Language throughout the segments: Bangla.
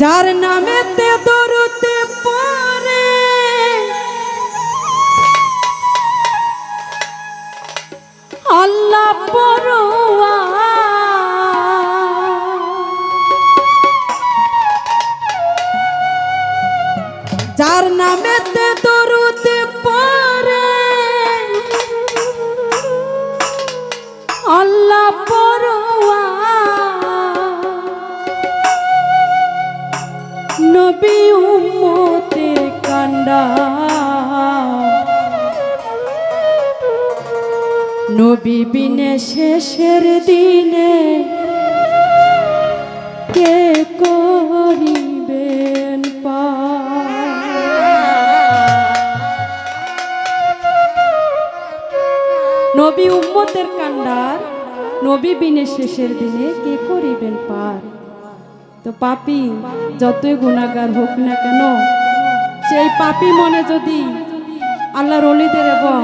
যার নামে দরুতে পরে আল্লাহ পরোয়া। যার নামেতে দরুতে পরে শেষের দিনে কে করিবেন নবী উম্মতের কান্ডার, নবী বিনে শেষের দিনে কে করিবেন পার তো পাপি যতই গুণাগার হোক না কেন, সেই পাপি মনে যদি আল্লাহর অলিদের এবং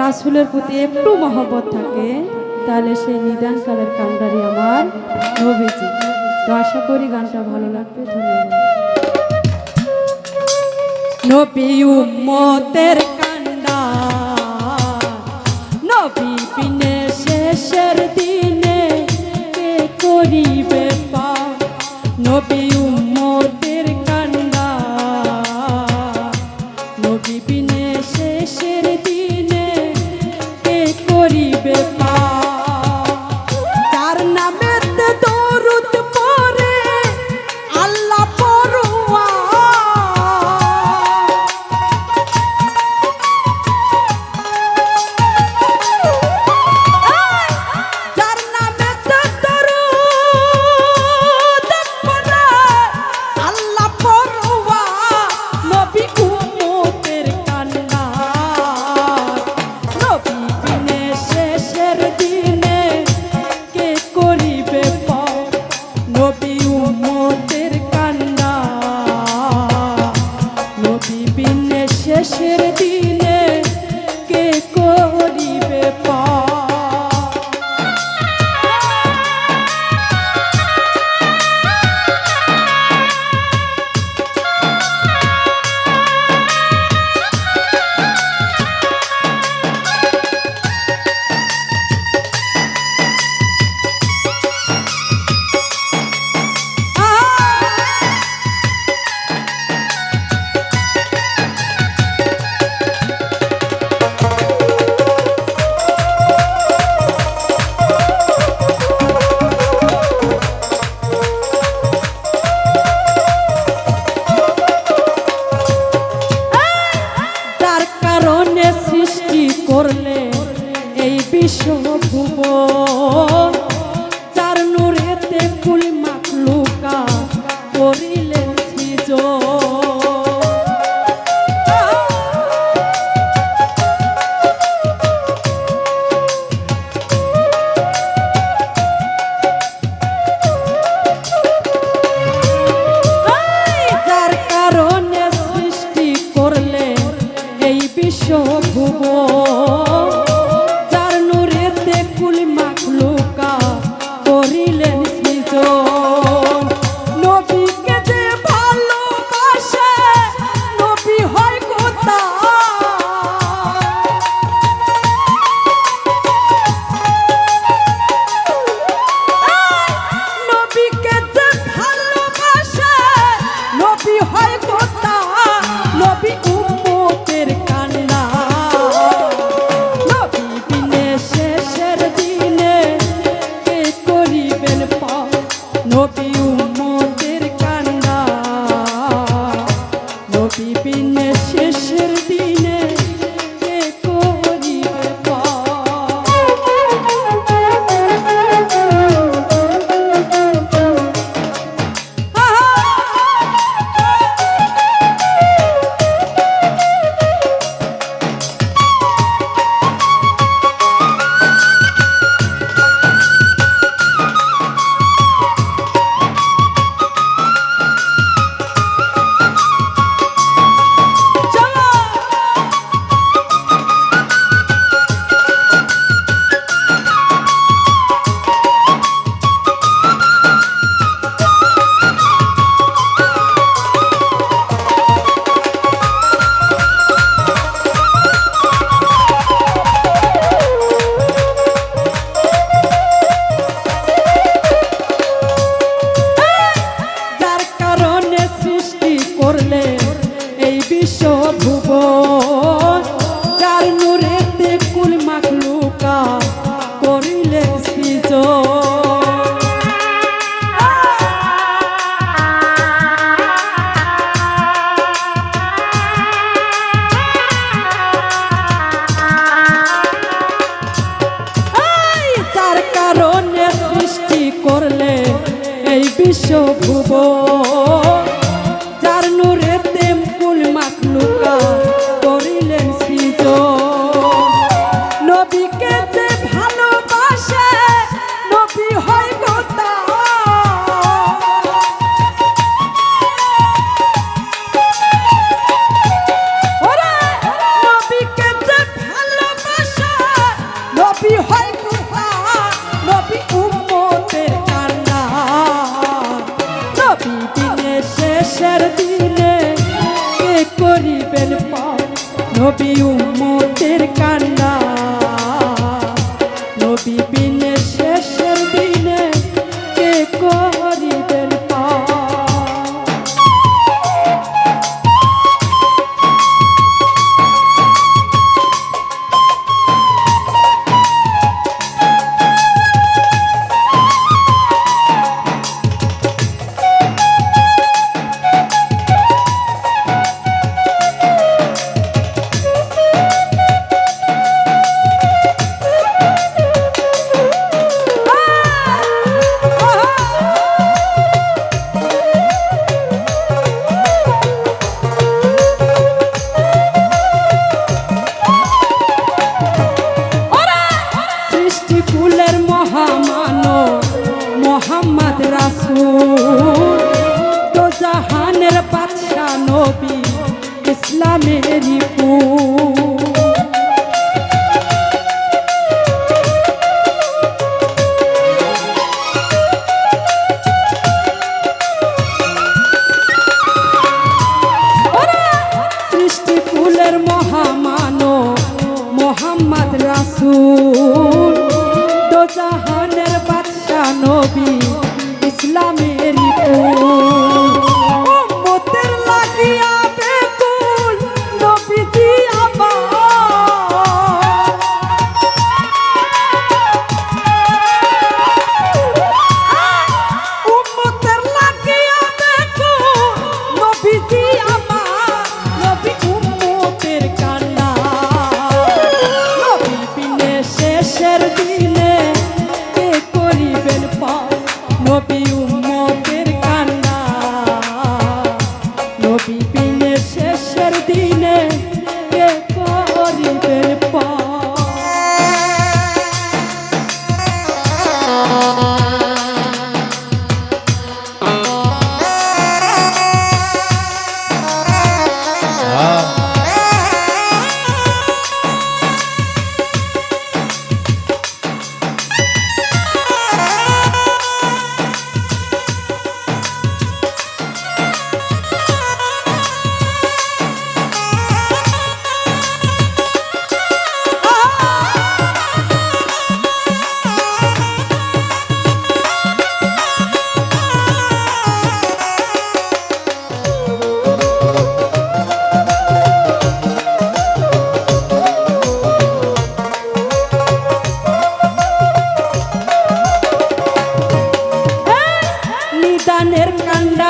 রাসুলের প্রতি একটু মহব্বত থাকে, তাহলে সেই নিদানকালের কাণ্ডারি আমার নবীজি। তো আশা করি গানটা ভালো লাগবে, ধন্যবাদ। নবী শেষের দিনে কে করিবে পা নবী শেষের দিনে কে করিবেন পাপ। নবী উম্মতের কান্না।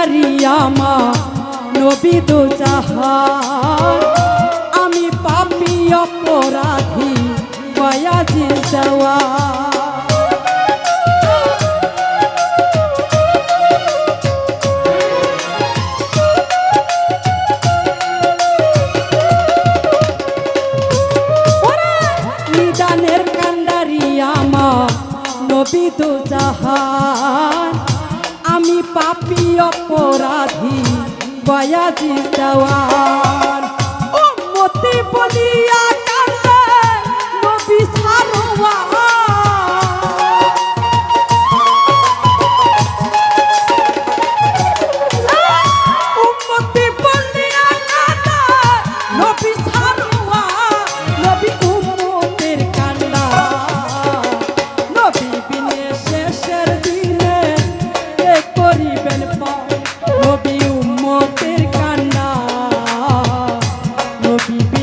কারিয়ামা নবী দো আমি পাপি অপরাধী বয়াজি দেওয়া। নবী দো জাহা পাপি অপরাধী বয়াজি দেওয়ান। ও মতি বলিয়া की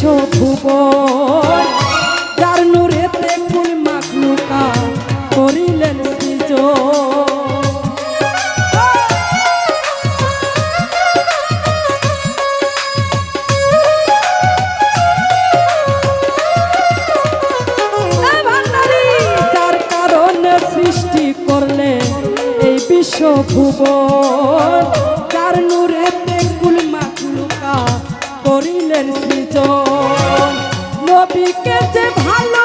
বিশ্ব ভুবন। যার নূরেতে কুল মাখলুকা করিলেন সৃজন। ভুবন। যার নূরে কুল মাখলুকা করিলেন সৃজন। নবীকে ভালো